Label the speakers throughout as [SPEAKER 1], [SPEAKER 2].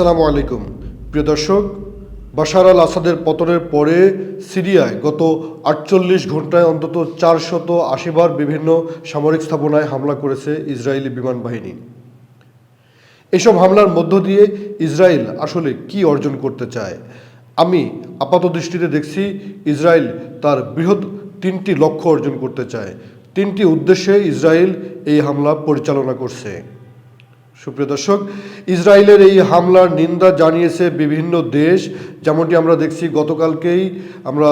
[SPEAKER 1] আসসালামু আলাইকুম। প্রিয় দর্শক, বাশার আল আসাদের পতনের পরে সিরিয়ায় গত আটচল্লিশ ঘন্টায় অন্তত চারশত আশিবার বিভিন্ন সামরিক স্থাপনায় হামলা করেছে ইসরায়েলি বিমান বাহিনী। এসব হামলার মধ্য দিয়ে ইসরায়েল আসলে কি অর্জন করতে চায়? আমি আপাত দৃষ্টিতে দেখছি ইসরায়েল তার বৃহৎ তিনটি লক্ষ্য অর্জন করতে চায়। তিনটি উদ্দেশ্যে ইসরায়েল এই হামলা পরিচালনা করছে। সুপ্রিয় দর্শক, ইসরায়েলের এই হামলার নিন্দা জানিয়েছে বিভিন্ন দেশ। যেমনটি আমরা দেখছি, গতকালকেই আমরা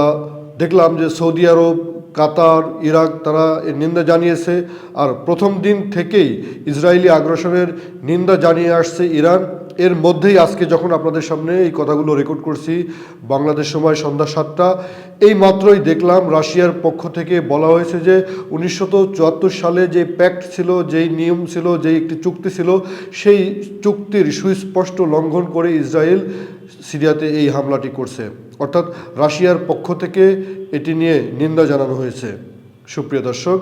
[SPEAKER 1] দেখলাম যে সৌদি আরব কাতার, ইরাক তারা এর নিন্দা জানিয়েছে আর প্রথম দিন থেকেই ইসরায়েলি আগ্রাসনের নিন্দা জানিয়ে আসছে ইরান। এর মধ্যেই আজকে যখন আপনাদের সামনে এই কথাগুলো রেকর্ড করছি, বাংলাদেশ সময় সন্ধ্যা সাতটা, এই মাত্রই দেখলাম রাশিয়ার পক্ষ থেকে বলা হয়েছে যে উনিশশো সালে যে প্যাক্ট ছিল, যেই নিয়ম ছিল, যেই একটি চুক্তি ছিল, সেই চুক্তির সুস্পষ্ট লঙ্ঘন করে ইসরায়েল সিরিয়াতে এই হামলাটি করছে। অর্থাৎ রাশিয়ার পক্ষ থেকে এটি নিয়ে নিন্দা জানানো হয়েছে। সুপ্রিয় দর্শক,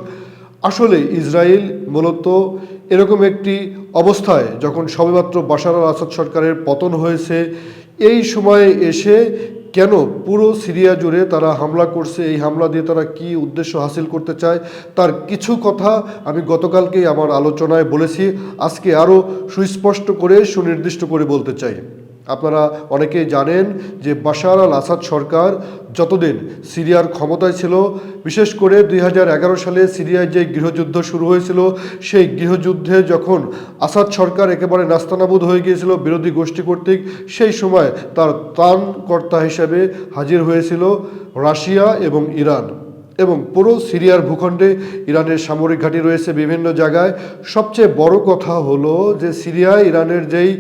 [SPEAKER 1] আসলে ইসরায়েল মূলত এরকম একটি অবস্থায় যখন সবেমাত্র বাশার আল আসাদ সরকারের পতন হয়েছে, এই সময়ে এসে কেন পুরো সিরিয়া জুড়ে তারা হামলা করছে, এই হামলা দিয়ে তারা কি উদ্দেশ্য হাসিল করতে চায়, তার কিছু কথা আমি গতকালকেই আমার আলোচনায় বলেছি। আজকে আরও সুস্পষ্ট করে, সুনির্দিষ্ট করে বলতে চাই। আপনারা অনেকেই জানেন যে বাশার আল আসাদ সরকার যতদিন সিরিয়ার ক্ষমতায় ছিল, বিশেষ করে দুই হাজার এগারো সালে সিরিয়ায় যে গৃহযুদ্ধ শুরু হয়েছিল, সেই গৃহযুদ্ধে যখন আসাদ সরকার একেবারে নাস্তানাবুদ হয়ে গিয়েছিল বিরোধী গোষ্ঠী কর্তৃক, সেই সময় তার ত্রাণকর্তা হিসেবে হাজির হয়েছিল রাশিয়া এবং ইরান। এবং পুরো সিরিয়ার ভূখণ্ডে ইরানের সামরিক ঘাঁটি রয়েছে বিভিন্ন জায়গায়। সবচেয়ে বড় কথা হলো যে সিরিয়ায় ইরানের যেই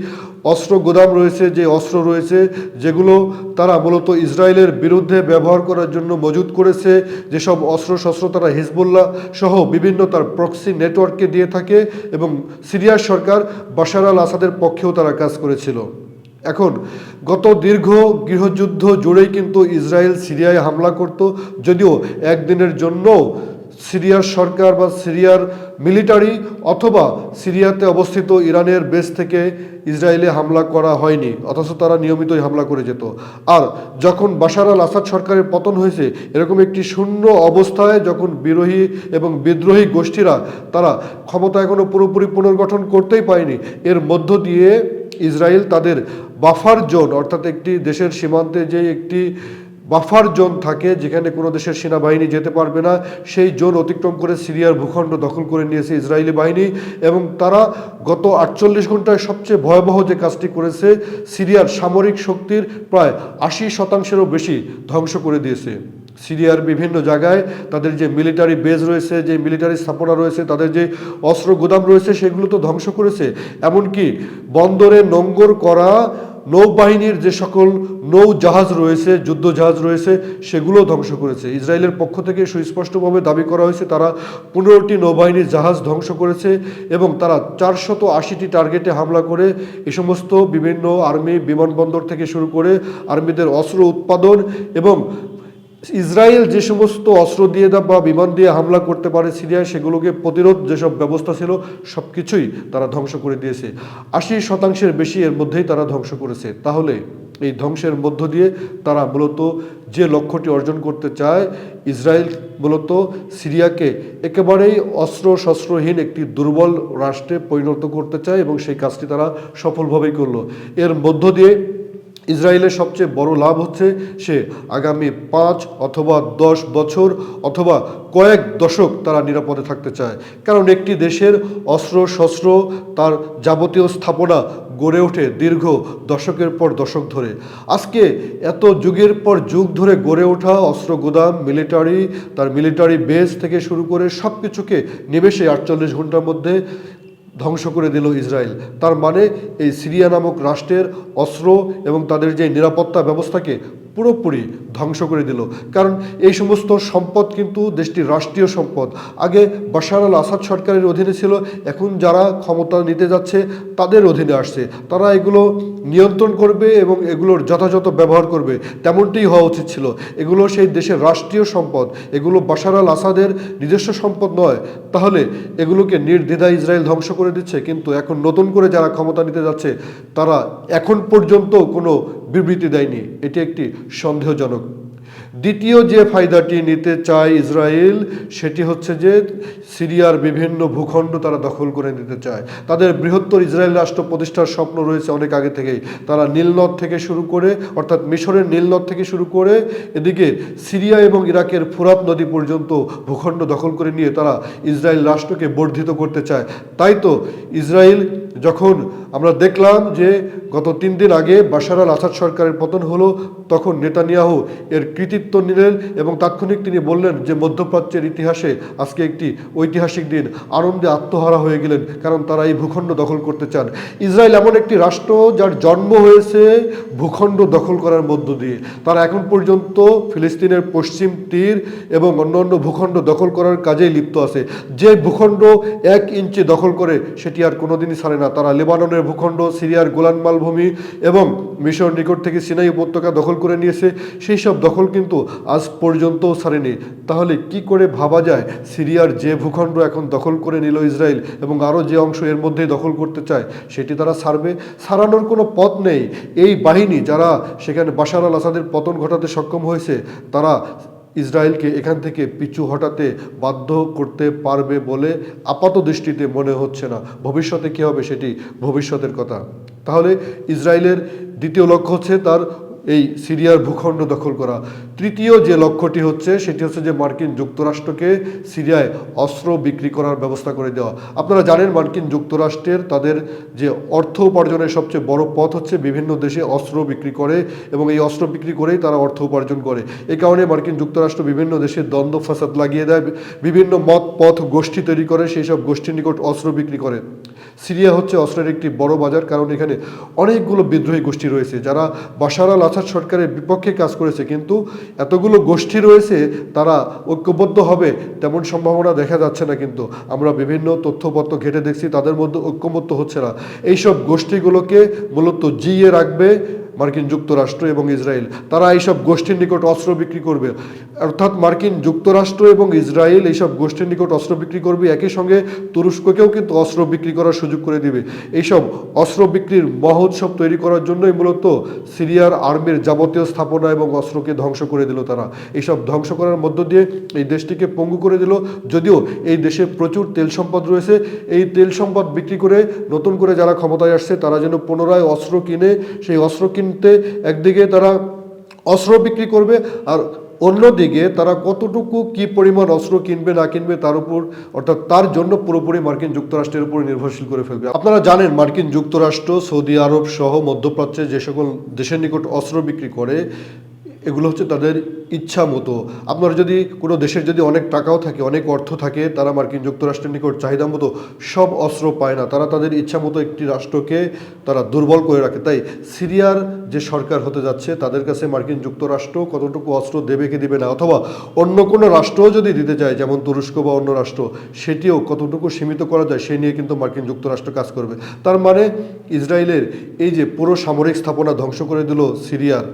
[SPEAKER 1] অস্ত্র গোদাম রয়েছে, যে অস্ত্র রয়েছে, যেগুলো তারা মূলত ইসরায়েলের বিরুদ্ধে ব্যবহার করার জন্য মজুদ করেছে। যেসব অস্ত্র শস্ত্র তারা হিজবুল্লাহ সহ বিভিন্ন তার প্রক্সি নেটওয়ার্ককে দিয়ে থাকে এবং সিরিয়ার সরকার বাশার আল আসাদের পক্ষেও তারা কাজ করেছিল। এখন, গত দীর্ঘ গৃহযুদ্ধ জুড়েই কিন্তু ইসরায়েল সিরিয়ায় হামলা করত, যদিও একদিনের জন্য সিরিয়ার সরকার বা সিরিয়ার মিলিটারি অথবা সিরিয়াতে অবস্থিত ইরানের বেস থেকে ইসরায়েলে হামলা করা হয়নি, অথচ তারা নিয়মিতই হামলা করে যেত। আর যখন বাশার আল আসাদ সরকারের পতন হয়েছে, এরকম একটি শূন্য অবস্থায় যখন বিরোহী এবং বিদ্রোহী গোষ্ঠীরা তারা ক্ষমতা এখনও পুরোপুরি পুনর্গঠন করতেই পায়নি এর মধ্য দিয়ে ইসরায়েল তাদের বাফার জোন, অর্থাৎ একটি দেশের সীমান্তে যে একটি বাফার জোন থাকে যেখানে কোনো দেশের সেনাবাহিনী যেতে পারবে না, সেই জোন অতিক্রম করে সিরিয়ার ভূখণ্ড দখল করে নিয়েছে ইসরায়েলি বাহিনী এবং তারা গত আটচল্লিশ ঘন্টায় সবচেয়ে ভয়াবহ যে কাজটি করেছে, সিরিয়ার সামরিক শক্তির প্রায় আশি শতাংশেরও বেশি ধ্বংস করে দিয়েছে। সিরিয়ার বিভিন্ন জায়গায় তাদের যে মিলিটারি বেজ রয়েছে, যে মিলিটারি স্থাপনা রয়েছে, তাদের যে অস্ত্র গোদাম রয়েছে, সেগুলো তো ধ্বংস করেছে। এমনকি বন্দরে নোঙ্গর করা নৌবাহিনীর যে সকল নৌ জাহাজ রয়েছে যুদ্ধ জাহাজ রয়েছে, সেগুলো ধ্বংস করেছে। ইসরায়েলের পক্ষ থেকে সুস্পষ্টভাবে দাবি করা হয়েছে, তারা পনেরোটি নৌবাহিনীর জাহাজ ধ্বংস করেছে এবং তারা চারশত আশিটি টার্গেটে হামলা করে এ সমস্ত বিভিন্ন আর্মি বিমানবন্দর থেকে শুরু করে আর্মিদের অস্ত্র উৎপাদন এবং ইসরায়েল যে সমস্ত অস্ত্র দিয়ে বা বিমান দিয়ে হামলা করতে পারে সিরিয়ায়, সেগুলোকে প্রতিরোধ যেসব ব্যবস্থা ছিল সব কিছুই তারা ধ্বংস করে দিয়েছে। আশি শতাংশের বেশি এর মধ্যেই তারা ধ্বংস করেছে। তাহলে এই ধ্বংসের মধ্য দিয়ে তারা মূলত যে লক্ষ্যটি অর্জন করতে চায়, ইসরায়েল মূলত সিরিয়াকে একেবারেই অস্ত্র শস্ত্রহীন একটি দুর্বল রাষ্ট্রে পরিণত করতে চায় এবং সেই কাজটি তারা সফলভাবেই করল। এর মধ্য দিয়ে ইসরায়েলের সবচেয়ে বড় লাভ হচ্ছে সে আগামী পাঁচ অথবা দশ বছর অথবা কয়েক দশক তারা নিরাপদে থাকতে চায়। কারণ একটি দেশের অস্ত্র শস্ত্র তার যাবতীয় স্থাপনা গড়ে ওঠে দীর্ঘ দশকের পর দশক ধরে। আজকে এত যুগের পর যুগ ধরে গড়ে ওঠা অস্ত্র গোদাম, মিলিটারি, তার মিলিটারি বেস থেকে শুরু করে সব কিছুকে নিমেষে আটচল্লিশ ঘণ্টার মধ্যে ধ্বংস করে দিল ইসরায়েল। তার মানে এই সিরিয়া নামক রাষ্ট্রের অস্ত্র এবং তাদের যে নিরাপত্তা ব্যবস্থাকে পুরোপুরি ধ্বংস করে দিল। কারণ এই সমস্ত সম্পদ কিন্তু দেশটির রাষ্ট্রীয় সম্পদ। আগে বাশার আল আসাদ সরকারের অধীনে ছিল, এখন যারা ক্ষমতা নিতে যাচ্ছে, তাদের অধীনে আসছে। তারা এগুলো নিয়ন্ত্রণ করবে এবং এগুলোর যথাযথ ব্যবহার করবে। তেমনটিই হওয়া উচিত ছিল। এগুলো সেই দেশের রাষ্ট্রীয় সম্পদ। এগুলো বাশার আল আসাদের নিজস্ব সম্পদ নয়। তাহলে এগুলোকে নির্দ্বিধা ইসরায়েল ধ্বংস করে দিচ্ছে। কিন্তু এখন নতুন করে যারা ক্ষমতা নিতে যাচ্ছে, তারা এখন পর্যন্ত কোনো বিবৃতি দেয়নি। এটি একটি সন্দেহজনক। দ্বিতীয় যে ফায়দাটি নিতে চায় ইসরায়েল, সেটি হচ্ছে যে সিরিয়ার বিভিন্ন ভূখণ্ড তারা দখল করে নিতে চায়। তাদের বৃহত্তর ইসরায়েল রাষ্ট্র প্রতিষ্ঠার স্বপ্ন রয়েছে অনেক আগে থেকেই। তারা নীলনদ থেকে শুরু করে, অর্থাৎ মিশরের নীলনদ থেকে শুরু করে, এদিকে সিরিয়া এবং ইরাকের ফুরাত নদী পর্যন্ত ভূখণ্ড দখল করে নিয়ে তারা ইসরায়েল রাষ্ট্রকে বর্ধিত করতে চায়। তাই তো ইসরায়েল যখন আমরা দেখলাম যে গত তিন দিন আগে বাশার আল আসাদ সরকারের পতন হলো, তখন নেতানিয়াহু এর কৃতিত্ব নিলেন এবং তাৎক্ষণিক তিনি বললেন যে মধ্যপ্রাচ্যের ইতিহাসে আজকে একটি ঐতিহাসিক দিন। আনন্দে আত্মহারা হয়ে গেলেন, কারণ তারা এই ভূখণ্ড দখল করতে চান। ইসরায়েল এমন একটি রাষ্ট্র যার জন্ম হয়েছে ভূখণ্ড দখল করার মধ্য দিয়ে। তারা এখন পর্যন্ত ফিলিস্তিনের পশ্চিম তীর এবং অন্যান্য ভূখণ্ড দখল করার কাজেই লিপ্ত আছে। যে ভূখণ্ড এক ইঞ্চি দখল করে, সেটি আর কোনোদিনই ছাড়ে না। তারা লেবাননের ভূখণ্ড, সিরিয়ার গোলান মালভূমি এবং মিশর নিকট থেকে সিনাই উপত্যকা দখল করে নিয়েছে। সেই সব দখল কিন্তু আজ পর্যন্তও ছাড়েনি। তাহলে কি করে ভাবা যায় সিরিয়ার যে ভূখণ্ড এখন দখল করে নিল ইসরায়েল এবং আরও যে অংশ এর মধ্যেই দখল করতে চায়, সেটি তারা ছাড়বে? ছাড়ানোর কোনো পথ নেই। এই বাহিনী যারা সেখানে বাশার আল আসাদের পতন ঘটাতে সক্ষম হয়েছে, তারা ইসরায়েলকে এখান থেকে পিছু হটাতে বাধ্য করতে পারবে বলে আপাত দৃষ্টিতে মনে হচ্ছে না। ভবিষ্যতে কী হবে সেটি ভবিষ্যতের কথা। তাহলে ইসরায়েলের দ্বিতীয় লক্ষ্য হচ্ছে তার এই সিরিয়ার ভূখণ্ড দখল করা। তৃতীয় যে লক্ষ্যটি হচ্ছে, সেটি হচ্ছে যে মার্কিন যুক্তরাষ্ট্রকে সিরিয়ায় অস্ত্র বিক্রি করার ব্যবস্থা করে দেওয়া। আপনারা জানেন মার্কিন যুক্তরাষ্ট্রের তাদের যে অর্থ উপার্জনের সবচেয়ে বড় পথ হচ্ছে বিভিন্ন দেশে অস্ত্র বিক্রি করে এবং এই অস্ত্র বিক্রি করেই তারা অর্থ উপার্জন করে। এই কারণে মার্কিন যুক্তরাষ্ট্র বিভিন্ন দেশে দ্বন্দ্ব, ফাসাদ লাগিয়ে দেয়, বিভিন্ন মত পথ গোষ্ঠী তৈরি করে, সেই সব গোষ্ঠীর নিকট অস্ত্র বিক্রি করে। সিরিয়া হচ্ছে অস্ত্রের একটি বড় বাজার, কারণ এখানে অনেকগুলো বিদ্রোহী গোষ্ঠী রয়েছে। যারা বাশার আল আসাদ সরকারের বিপক্ষে কাজ করেছে, কিন্তু এতগুলো গোষ্ঠী রয়েছে, তারা ঐক্যবদ্ধ হবে তেমন সম্ভাবনা দেখা যাচ্ছে না কিন্তু। আমরা বিভিন্ন তথ্যপত্র ঘেটে দেখছি, তাদের মধ্যে ঐক্যবদ্ধ হচ্ছে না। এইসব গোষ্ঠীগুলোকে মূলত জিয়ে রাখবে মার্কিন যুক্তরাষ্ট্র এবং ইসরায়েল, তারা এইসব গোষ্ঠীর নিকট অস্ত্র বিক্রি করবে। অর্থাৎ মার্কিন যুক্তরাষ্ট্র এবং ইসরায়েল এইসব গোষ্ঠীর নিকট অস্ত্র বিক্রি করবে, একই সঙ্গে তুরস্ককেও কিন্তু অস্ত্র বিক্রি করার সুযোগ করে দিবে। এইসব অস্ত্র বিক্রির মহোৎসব তৈরি করার জন্যই মূলত সিরিয়ার আর্মির যাবতীয় স্থাপনা এবং অস্ত্রকে ধ্বংস করে দিল তারা। এইসব ধ্বংস করার মধ্য দিয়ে এই দেশটিকে পঙ্গু করে দিল। যদিও এই দেশে প্রচুর তেল সম্পদ রয়েছে, এই তেল সম্পদ বিক্রি করে নতুন করে যারা ক্ষমতায় আসছে, তারা যেন পুনরায় অস্ত্র কিনে, সেই অস্ত্র কিনতে একদিকে তারা অস্ত্র বিক্রি করবে আর অন্যদিকে তারা কতটুকু কি পরিমাণ অস্ত্র কিনবে, না কিনবে তার উপর, অর্থাৎ তার জন্য পুরোপুরি মার্কিন যুক্তরাষ্ট্রের উপর নির্ভরশীল করে ফেলবে। আপনারা জানেন মার্কিন যুক্তরাষ্ট্র, সৌদি আরব সহ মধ্যপ্রাচ্যে যে সকল দেশের নিকট অস্ত্র বিক্রি করে এগুলো হচ্ছে তাদের ইচ্ছা মতো। আপনার যদি কোনো দেশের যদি অনেক টাকাও থাকে, অনেক অর্থ থাকে, তারা মার্কিন যুক্তরাষ্ট্রের নিকট চাহিদা মতো সব অস্ত্র পায় না। তারা তাদের ইচ্ছা মতো একটি রাষ্ট্রকে তারা দুর্বল করে রাখে। তাই সিরিয়ার যে সরকার হতে যাচ্ছে, তাদের কাছে মার্কিন যুক্তরাষ্ট্র কতটুকু অস্ত্র দেবে কি দেবে না, অথবা অন্য কোনো রাষ্ট্রও যদি দিতে চায়, যেমন তুরস্ক বা অন্য রাষ্ট্র, সেটিও কতটুকু সীমিত করা যায়, সে নিয়ে কিন্তু মার্কিন যুক্তরাষ্ট্র কাজ করবে। তার মানে ইসরায়েলের এই যে পুরো সামরিক স্থাপনা ধ্বংস করে দিল সিরিয়ার।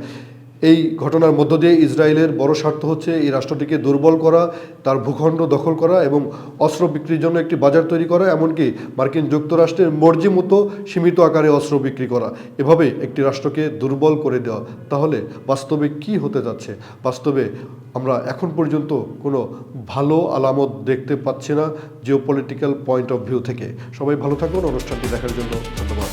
[SPEAKER 1] এই ঘটনার মধ্য দিয়ে ইসরায়েলের বড় স্বার্থ হচ্ছে এই রাষ্ট্রটিকে দুর্বল করা, তার ভূখণ্ড দখল করা এবং অস্ত্র বিক্রির জন্য একটি বাজার তৈরি করা, এমনকি মার্কিন যুক্তরাষ্ট্রের মর্জি মতো সীমিত আকারে অস্ত্র বিক্রি করা। এভাবে একটি রাষ্ট্রকে দুর্বল করে দেওয়া। তাহলে বাস্তবে কি হতে যাচ্ছে? বাস্তবে আমরা এখন পর্যন্ত কোনো ভালো আলামত দেখতে পাচ্ছি না Jio political point of view থেকে। সবাই ভালো থাকুন, অনুষ্ঠানটি দেখার জন্য ধন্যবাদ।